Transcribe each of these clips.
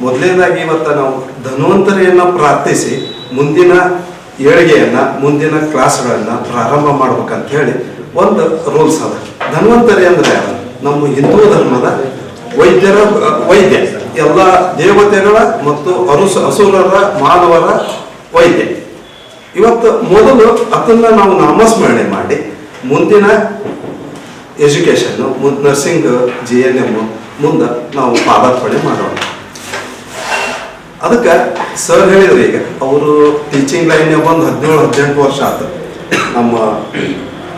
ಮೊದಲನೇದಾಗಿ ಇವತ್ತು ನಾವು ಧನ್ವಂತರಿಯನ್ನು ಪ್ರಾರ್ಥಿಸಿ ಮುಂದಿನ ಏಳಿಗೆಯನ್ನ, ಮುಂದಿನ ಕ್ಲಾಸ್ಗಳನ್ನು ಪ್ರಾರಂಭ ಮಾಡ್ಬೇಕಂತ ಹೇಳಿ ಒಂದು ರೂಲ್ಸ್ ಅದ. ಧನ್ವಂತರಿ ಅಂದ್ರೆ ನಮ್ಮ ಹಿಂದೂ ಧರ್ಮದ ವೈದ್ಯರ ವೈದ್ಯ. ಎಲ್ಲ ದೇವತೆಗಳ ಮತ್ತು ಅರುಸ, ಅಸುರರ, ಮಾನವರ ವೈದ್ಯ. ಇವತ್ತು ಮೊದಲು ಅದನ್ನು ನಾವು ನಾಮಸ್ಮರಣೆ ಮಾಡಿ ಮುಂದಿನ ಎಜುಕೇಷನ್ನು ಮುಂದೆ ನರ್ಸಿಂಗ್, ಜಿ ಎನ್ ಎಂ ಮುಂದೆ ನಾವು ಪಾದಾರ್ಪಣೆ ಮಾಡೋಣ. ಅದಕ್ಕೆ ಸರ್ ಹೇಳಿದ್ರು ಈಗ, ಅವರು ಟೀಚಿಂಗ್ ಲೈನ್ ಒಂದು ಹದಿನೇಳು, ಹದಿನೆಂಟು ವರ್ಷ ಆತು. ನಮ್ಮ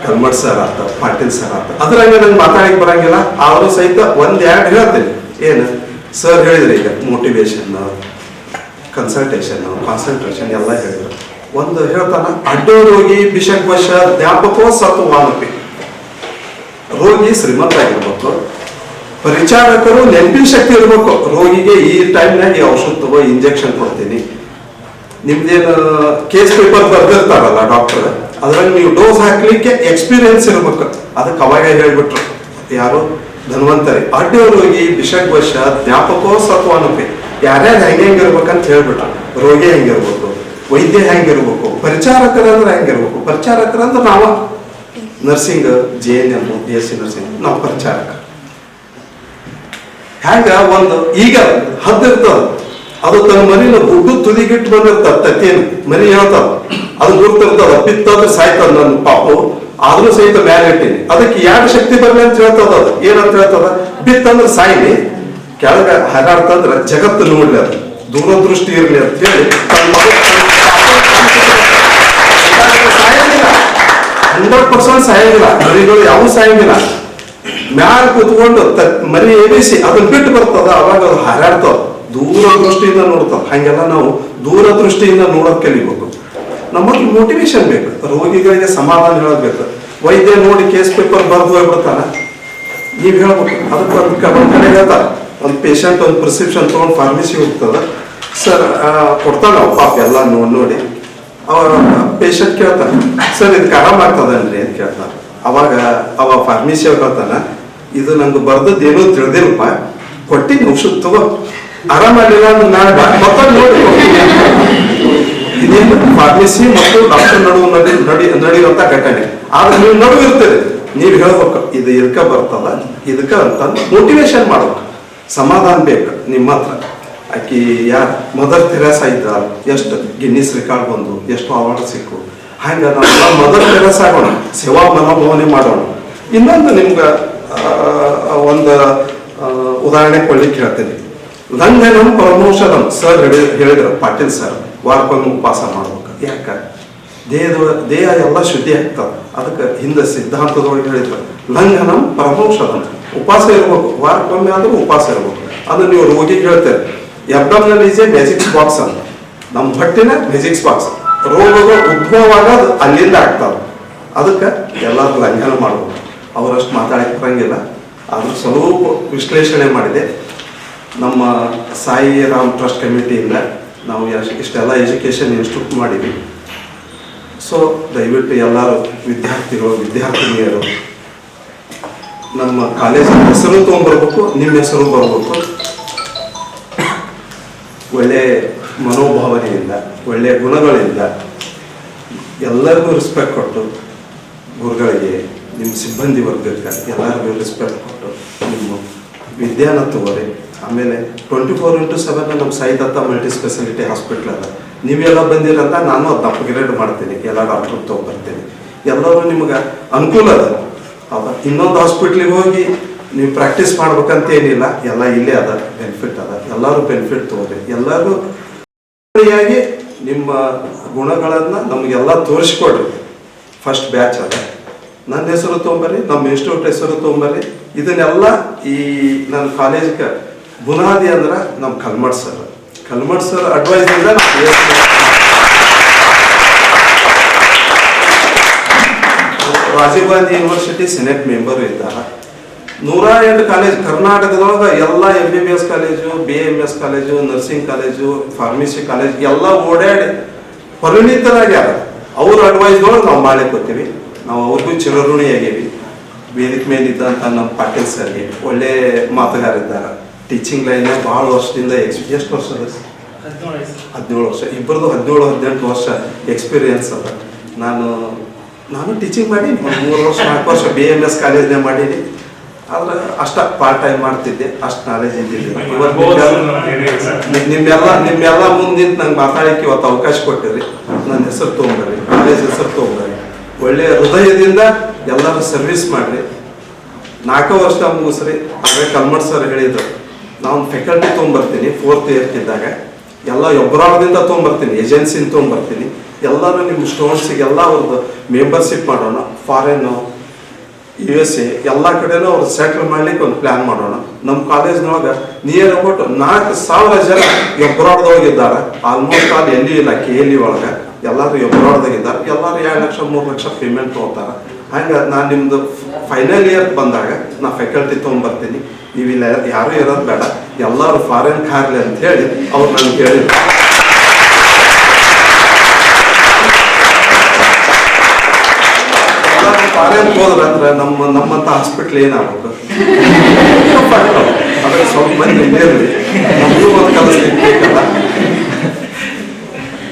ಕಲ್ಮಠ್ ಸರ್ ಆತ, ಪಾಟೀಲ್ ಸರ್ ಆತ. ಅದ್ರಾಗ ನಂಗೆ ಮಾತಾಡಕ್ಕೆ ಬರಂಗಿಲ್ಲ ಅವರು ಸಹಿತ ಒಂದ್ ಎರಡು ಹೇಳ್ತೀನಿ. ಏನು? ಸರ್ ಹೇಳಿದ್ರು ಈಗ ಮೋಟಿವೇಶನ್ ಕನ್ಸಲ್ಟೇಷನ್ ಕಾನ್ಸಂಟ್ರೇಷನ್ ಎಲ್ಲ ಹೇಳಿದ್ರು. ಒಂದು ಹೇಳ್ತಾನ ಅಡ್ಡ ರೋಗಿ ಬಿಷಕ್ವಶ ಜ್ಞಾಪಕೋ ಸತ್ತು ವಾನಪಿ ರೋಗಿ ಶ್ರೀಮಂತ ಆಗಿರ್ಬೇಕು ಪರಿಚಾರಕರು ನೆನಪಿನ ಶಕ್ತಿ ಇರಬೇಕು. ರೋಗಿಗೆ ಈ ಟೈಮ್ನಾಗ ಈ ಔಷಧ ತಗೋ ಇಂಜೆಕ್ಷನ್ ಕೊಡ್ತೀನಿ. ನಿಮ್ದೇನು ಕೇಸ್ ಪೇಪರ್ ಬರ್ದಿರ್ತಾರಲ್ಲ ಡಾಕ್ಟರ್ ಅದ್ರಲ್ಲಿ ನೀವು ಡೋಸ್ ಹಾಕ್ಲಿಕ್ಕೆ ಎಕ್ಸ್ಪೀರಿಯನ್ಸ್ ಇರ್ಬೇಕು. ಅದಕ್ಕೆ ಅವಾಗ ಹೇಳ್ಬಿಟ್ರು. ಯಾರು? ಧನ್ವಂತರಿ. ಅಡ್ಡಿ ರೋಗಿ ವಿಷಗ್ವಶ ಜ್ಞಾಪಕೋ ಸತ್ವಾನುಪಿ ಯಾರ್ಯಾರು ಹೆಂಗೆ ಹೆಂಗೆ ಇರ್ಬೇಕಂತ ಹೇಳ್ಬಿಟ್ರು. ರೋಗಿ ಹೆಂಗಿರ್ಬೇಕು ವೈದ್ಯ ಹೆಂಗಿರ್ಬೇಕು ಪರಿಚಾರಕರಂದ್ರೆ ಹೆಂಗಿರ್ಬೇಕು ಪರಿಚಾರಕರಂದ್ರೆ ನಾವ. Nursing J N M B S C nursing ನಾವು ಪರಿಚಾರಕ. ಹ್ಯಾಂಗ ಒಂದು ಈಗ ಹದ್ದಿರ್ತಾವ ಅದು ತನ್ನ ಮರಿನ ಗುಡ್ಡು ತುದಿಗಿಟ್ಟು ಬಂದಿರ್ತಾವ ತತ್ತೇನು ಮರಿ ಹೇಳ್ತಾವ ಅದು ಗುರ್ತಿರ್ತದ ಬಿತ್ತಾದ್ರೆ ಸಾಯ್ತದ ನನ್ನ ಪಾಪು. ಆದ್ರೂ ಸಹಿತ ಮ್ಯಾಲೆ ಇಟ್ಟೀನಿ. ಅದಕ್ಕೆ ಎರಡು ಶಕ್ತಿ ಬರಲಿ ಅಂತ ಹೇಳ್ತದ ಅದು? ಏನಂತ ಹೇಳ್ತದ? ಬಿತ್ತಂದ್ರೆ ಸಾಯಿನಿ ಕೆಳಗ ಹಾರಾಡ್ತಂದ್ರ ಜಗತ್ತು ನೋಡ್ಲಿ ಅದು. ದೂರದೃಷ್ಟಿ ಇರಲಿ ಅಂತ ಹೇಳಿ ಹಂಡ್ರೆಡ್ ಪರ್ಸೆಂಟ್ ಸಾಯಂಗಿಲ್ಲ ಮರಿಗಳು ಯಾವ ಸಾಯಂಗಿಲ್ಲ ಮ್ಯಾಲ ಕೂತ್ಕೊಂಡು ಮರಿ ಎಬ್ಬಿಸಿ ಅದನ್ನ ಬಿಟ್ಟು ಬರ್ತದ, ಅವಾಗ ಅದು ಹಾರಾಡ್ತಾವ ದೂರ ದೃಷ್ಟಿಯಿಂದ ನೋಡ್ತದ ಹಂಗೆಲ್ಲ ನಾವು ದೂರ ದೃಷ್ಟಿಯಿಂದ ನೋಡೋದ್ ಕಲಿಬೇಕು. ನಮ್ಮಲ್ಲಿ ಮೋಟಿವೇಶನ್ ಬೇಕು. ರೋಗಿಗಳಿಗೆ ಸಮಾಧಾನ ಹೇಳಬೇಕು ವೈದ್ಯ ನೋಡಿ ಕೇಸ್ ಪೇಪರ್ ಬರ್ದು ಹೋಗ್ಬಿಡ್ತಾನ. ನೀವ್ ಹೇಳ್ಬೇಕು. ಅದಕ್ಕೆ ಒಂದು ಕಡೆ ಹೇಳ್ತಾರ ಒಂದು ಪೇಷಂಟ್ ಒಂದು ಪ್ರಿಸ್ಕ್ರಿಪ್ಷನ್ ತಗೊಂಡು ಫಾರ್ಮಸಿ ಹೋಗ್ತದ. ಸರ್ ಕೊಡ್ತಾನ ಪಾಪ ಎಲ್ಲ ನೋಡಿ ನೋಡಿ. ಅವ ಪೇಷಂಟ್ ಕೇಳ್ತಾನೆ. ಸರ್ ಇದಕ್ಕೆ ಆರಾಮ ಆಗ್ತದನ್ರಿ ಅಂತ ಕೇಳ್ತಾನೆ. ಅವಾಗ ಅವ ಫಾರ್ಮಸಿ ಹೇಳ್ತಾನ ಇದು ನಂಗೆ ಬರ್ದದ್ದೇನೋ ತಿಳಿದಿಲ್ಲಪ್ಪ ಕೊಟ್ಟಿನಿ ಔಷಧ ತಗೋ. ಆರಾಮಾಗಿಲ್ಲ ಅಂದ್ರೆ ನಾಳೆ ಮತ್ತೊಂದು ನೋಡಿ. ಇದೇನು ಫಾರ್ಮಸಿ ಮತ್ತು ಡಾಕ್ಟರ್ ನಡುವೆ ನಡಿ ನಡಿ, ನಡೆಯುವಂತ ಘಟನೆ. ಆದ್ರೆ ನೀವು ನಡುವೆ ಇರ್ತದೆ. ನೀವು ಹೇಳ್ಬೇಕು, ಇದು ಇದಕ್ಕೆ ಬರ್ತದ, ಇದಕ್ಕ ಅಂತ ಮೋಟಿವೇಶನ್ ಮಾಡ್ಬೇಕು. ಸಮಾಧಾನ ಬೇಕು, ನಿಮ್ಮ ಹತ್ರ. ಆಕಿ ಯಾರು ಮದರ್ ತೆರೇಸ ಇದ್ದ ಎಷ್ಟು ಗಿನ್ನಿಸ್ ರೆಕಾರ್ಡ್ ಬಂದು, ಎಷ್ಟು ಅವಾರ್ಡ್ ಸಿಕ್ಕು. ಹಂಗ ನಾವು ಮದರ್ ತೆರೇಸ ಆಗೋಣ, ಸೇವಾ ಮನೋಭಾವನೆ ಮಾಡೋಣ. ಇನ್ನೊಂದು ನಿಮ್ಗೆ ಒಂದು ಉದಾಹರಣೆ ಕೊಡ್ಲಿಕ್ಕೆ ಹೇಳ್ತೀನಿ. ಲಂಘನಂ ಪರಮೋಷಧಂ. ಸರ್ ಹೇಳಿ ಹೇಳಿದ್ರು ಪಾಟೀಲ್ ಸರ್ ವಾರಕ್ಕೊಮ್ಮೆ ಉಪವಾಸ ಮಾಡ್ಬೇಕು. ಯಾಕ? ದೇಹದ, ದೇಹ ಎಲ್ಲ ಶುದ್ಧಿ ಆಗ್ತದೆ ಅದಕ್ಕೆ ಹಿಂದೆ ಸಿದ್ಧಾಂತದೊಳಗೆ ಹೇಳಿದ್ರು. ಲಂಘನಂ ಪರಮೋಷಧಂ. ಉಪವಾಸ ಇರ್ಬೇಕು. ವಾರಕ್ಕೊಮ್ಮೆ ಆದರೂ ಉಪವಾಸ ಇರ್ಬೇಕು. ಅದು ನೀವು ರೋಗಿಗೆ ಹೇಳ್ತೇವೆ abdominal is a magics box ಅಂತ ನಮ್ಮ ಹೊಟ್ಟಿನ ಮ್ಯಾಜಿಕ್ಸ್ ಬಾಕ್ಸ್ ರೋಗಗಳು ಉದ್ಭವವಾಗ ಆಗೋದು ಅಲ್ಲಿಂದ ಆಗ್ತಾವ. ಅದಕ್ಕೆ ಎಲ್ಲರೂ ಲಂಘನ ಮಾಡ್ಬೇಕು. ಅವರಷ್ಟು ಮಾತಾಡಕ್ಕೆ ಬರಂಗಿಲ್ಲ ಆದರೂ ಸ್ವಲ್ಪ ವಿಶ್ಲೇಷಣೆ ಮಾಡಿದೆ. ನಮ್ಮ ಸಾಯಿ ರಾಮ್ ಟ್ರಸ್ಟ್ ಕಮಿಟಿಯಿಂದ ನಾವು ಇಷ್ಟೆಲ್ಲ ಎಜುಕೇಷನ್ ಇನ್ಸ್ಟಿಟ್ಯೂಟ್ ಮಾಡಿದ್ವಿ. ಸೊ, ದಯವಿಟ್ಟು ಎಲ್ಲರೂ ವಿದ್ಯಾರ್ಥಿಗಳು, ವಿದ್ಯಾರ್ಥಿನಿಯರು, ನಮ್ಮ ಕಾಲೇಜಿನ ಹೆಸರು ತೊಗೊಂಡ್ಬರ್ಬೇಕು, ನಿಮ್ಮ ಹೆಸರು ಬರಬೇಕು. ಒಳ್ಳೆ ಮನೋಭಾವನೆಯಿಂದ, ಒಳ್ಳೆ ಗುಣಗಳಿಂದ ಎಲ್ಲರಿಗೂ ರೆಸ್ಪೆಕ್ಟ್ ಕೊಟ್ಟು ಗುರುಗಳಿಗೆ ನಿಮ್ಮ ಸಿಬ್ಬಂದಿ ವರ್ಗಕ್ಕೆ ಎಲ್ಲರಿಗೂ ರೆಸ್ಪೆಕ್ಟ್ ಕೊಟ್ಟು ನಿಮ್ಮ ವಿದ್ಯಾನ ತಗೋರಿ ಆಮೇಲೆ ಟ್ವೆಂಟಿ ಫೋರ್ ಇಂಟು ಸೆವೆನ್ ನಮ್ಮ Sai Datta multi speciality hospital ಅದ. ನೀವೆಲ್ಲ ಬಂದಿರಂತ ನಾನು ಅದನ್ನ ಅಪ್ಗ್ರೇಡ್ ಮಾಡ್ತೀನಿ. ಎಲ್ಲ ಡಾಕ್ಟರ್ ತೊಗೊಬರ್ತೀನಿ ಎಲ್ಲರೂ ನಿಮ್ಗೆ ಅನುಕೂಲ ಅದ. ಅದ ಇನ್ನೊಂದು ಹಾಸ್ಪಿಟ್ಲಿಗೆ ಹೋಗಿ ನೀವು ಪ್ರಾಕ್ಟೀಸ್ ಮಾಡ್ಬೇಕಂತ ಏನಿಲ್ಲ. ಎಲ್ಲ ಇಲ್ಲೇ ಅದ ಬೆನಿಫಿಟ್ ಅದ. ಎಲ್ಲರೂ ಬೆನಿಫಿಟ್ ತಗೋರಿ. ಎಲ್ಲರೂ ನಿಮ್ಮ ಗುಣಗಳನ್ನು ನಮಗೆಲ್ಲ ತೋರಿಸ್ಕೊಡ್ರಿ. ಫಸ್ಟ್ ಬ್ಯಾಚ್ ಅದ. ನನ್ನ ಹೆಸರು ತೊಗೊಂಬರ್ರಿ ನಮ್ಮ ಇನ್ಸ್ಟಿಟ್ಯೂಟ್ ಹೆಸರು ತೊಗೊಂಬರ್ರಿ ಇದನ್ನೆಲ್ಲ ಈ ನನ್ನ ಕಾಲೇಜ್ಗೆ ಬುನಾದಿ ಅಂದ್ರೆ ನಮ್ಮ Kalmath sir Kalmath sir advice ಇಂದ Rajiv Gandhi university senate member ಇದ್ದಾರೆ. ನೂರ ಎಂಟು ಕಾಲೇಜ್ ಕರ್ನಾಟಕದೊಳಗೆ ಎಲ್ಲ M B B S college B M S college nursing college pharmacy college ಎಲ್ಲ ಓಡಾಡಿ ಪರಿಣಿತರಾಗ್ಯಾರ. ಅವ್ರ ಅಡ್ವೈಸ್ ಒಳಗೆ ನಾವು ಮಾಡ್ಲಿಕ್ಕೆ ನಾವು ಅವ್ರಿಗೂ ಚಿರಋಣಿ ಆಗೇವಿ ವೇದಿಕೆ ಮೇಲೆ ಇದ್ದಂಥ ನಮ್ಮ ಪಾಟೀಲ್ ಸರ್ಗೆ ಒಳ್ಳೆ ಮಾತುಗಾರಿದ್ದಾರೆ. ಟೀಚಿಂಗ್ ಲೈನ್ ಭಾಳ ವರ್ಷದಿಂದ ಎಕ್ಸ್ ಎಷ್ಟು ವರ್ಷ ಅದ? ಹದಿನೇಳು ವರ್ಷ. ಇಬ್ಬರದು ಹದಿನೇಳು ಹದಿನೆಂಟು ವರ್ಷ ಎಕ್ಸ್ಪೀರಿಯನ್ಸ್ ಅದ. ನಾನು ನಾನು ಟೀಚಿಂಗ್ ಮಾಡಿ ಮೂರು ವರ್ಷ ನಾಲ್ಕು ವರ್ಷ ಬಿ ಎಂ ಎಸ್ ಕಾಲೇಜ್ನೇ ಮಾಡೀನಿ. ಆದ್ರೆ ಅಷ್ಟ ಪಾರ್ಟ್ ಟೈಮ್ ಮಾಡ್ತಿದ್ದೆ ಅಷ್ಟು ನಾಲೆಜ್ ಇದ್ದಿದ್ದೆ ನಿಮ್ಮೆಲ್ಲ- ನಿಮ್ಮೆಲ್ಲ ಮುಂದಿನ ನಂಗೆ ಮಾತಾಡಕ್ಕೆ ಇವತ್ತು ಅವಕಾಶ ಕೊಟ್ಟಿರಿ. ನನ್ನ ಹೆಸರು ತೊಗೊಂಬರ್ರಿ ಕಾಲೇಜ್ ಹೆಸರು ತೊಗೊಂಬರ್ರಿ ಒಳ್ಳೆಯ ಹೃದಯದಿಂದ ಎಲ್ಲರೂ ಸರ್ವಿಸ್ ಮಾಡಿರಿ. ನಾಲ್ಕು ವರ್ಷ ಮುಗಿಸ್ರಿ, ಅದೇ ಕಲ್ಮಡ್ ಸರ್ ಹೇಳಿದ್ರು ನಾವು ಫೆಕಲ್ಟಿ ತೊಗೊಂಬರ್ತೀನಿ ಫೋರ್ತ್ ಇಯರ್ಕಿದ್ದಾಗ ಎಲ್ಲ ಒಬ್ಬರಾಳದಿಂದ ತೊಗೊಂಬರ್ತೀನಿ ಏಜೆನ್ಸಿನ ತೊಗೊಂಬರ್ತೀನಿ. ಎಲ್ಲರೂ ನಿಮ್ಮ ಸ್ಟೂಡೆಂಟ್ಸಿಗೆ ಎಲ್ಲ ಅವ್ರದ್ದು ಮೆಂಬರ್ಶಿಪ್ ಮಾಡೋಣ ಫಾರಿನ್ನು ಯು ಎಸ್ ಎ ಎಲ್ಲ ಕಡೆನೂ ಅವ್ರು ಸೆಟ್ಲ್ ಮಾಡ್ಲಿಕ್ಕೆ ಒಂದು ಪ್ಲ್ಯಾನ್ ಮಾಡೋಣ. ನಮ್ಮ ಕಾಲೇಜ್ನೊಳಗೆ ನಿಯರ್ ಅಬೌಟ್ ನಾಲ್ಕು ಸಾವಿರ ಜನ ಎಬ್ರಾಡ್ದೊಳಗಿದ್ದಾರೆ ಆಲ್ಮೋಸ್ಟ್ ಆಲ್ ಎಲ್ಲಿ ಇಲ್ಲ ಕೆ ಎಲ್ಲಿ ಒಳಗೆ. ಎಲ್ಲರೂ ಎಬ್ರಾಡ್ದಾಗಿದ್ದಾರೆ ಎಲ್ಲರೂ ಎರಡು ಲಕ್ಷ, ಮೂರು ಲಕ್ಷ ಪೇಮೆಂಟ್ ತೊಗೋತಾರೆ. ಹಂಗೆ ನಾನು ನಿಮ್ಮದು ಫೈನಲ್ ಇಯರ್ ಬಂದಾಗ ನಾ ಫೆಕಲ್ಟಿ ತೊಗೊಂಬರ್ತೀನಿ ಇಲ್ಲ, ಯಾರು ಇರೋದು ಬೇಡ. ಎಲ್ಲರೂ ಫಾರಿನ್ ಕಾರ್ಲಿ ಅಂತ ಹೇಳಿ ಅವ್ರು ನನಗೆ ಹೇಳಿದ್ರು ಫಾರಿನ್ ಹೋದ್ರೆ ಅಂದ್ರೆ ನಮ್ಮ, ನಮ್ಮಂತ ಹಾಸ್ಪಿಟ್ಲ್ ಏನಾಗ್ಬೇಕು ಅದ್ರ ಸ್ವಲ್ಪ ಮಂದಿ ಇರಲಿ. ನಮಗೂ ಒಂದು ಕೆಲಸ ಬೇಕಲ್ಲ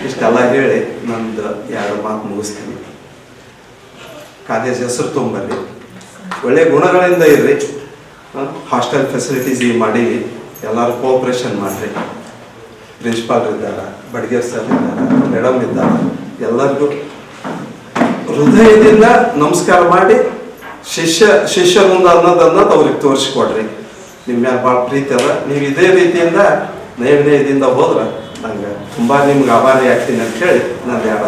ಇಷ್ಟೆಲ್ಲ ಹೇಳಿ ನಂದು ಎರಡು ಮಾತು ಮುಗಿಸ್ತೀನಿ ಕಾಲೇಜ್ ಹೆಸರು ಒಳ್ಳೆ ಗುಣಗಳಿಂದ ಇರ್ರಿ. ಹಾಸ್ಟೆಲ್ ಫೆಸಿಲಿಟೀಸ್ ಈಗ ಮಾಡೀವಿ ಎಲ್ಲರೂ ಕೋಆಪ್ರೇಷನ್ ಮಾಡಿರಿ. ಪ್ರಿನ್ಸಿಪಾಲ್ ಇದ್ದಾರ ಬಡ್ಗೇರ್ ಸರ್ ಇದ್ದಾರ ಮೇಡಮ್ ಇದ್ದಾರೆ, ಎಲ್ಲರಿಗೂ ಹೃದಯದಿಂದ ನಮಸ್ಕಾರ ಮಾಡಿ ಶಿಷ್ಯ ಶಿಷ್ಯ ಮುಂದೆ ಅನ್ನೋದನ್ನ ಅನ್ನೋದು ಅವ್ರಿಗೆ ತೋರಿಸ್ಕೊಡ್ರಿ. ನಿಮ್ಮ ಮ್ಯಾಲ ಭಾಳ ಪ್ರೀತಿ ಅದ. ನೀವು ಇದೇ ರೀತಿಯಿಂದ ನೈರ್ಣಯದಿಂದ ಹೋದ್ರ ನಂಗೆ ತುಂಬಾ ನಿಮ್ಗೆ ಆಭಾರಿ ಆಗ್ತೀನಿ ಅಂತ ಹೇಳಿ ನಾನು ಯಾರ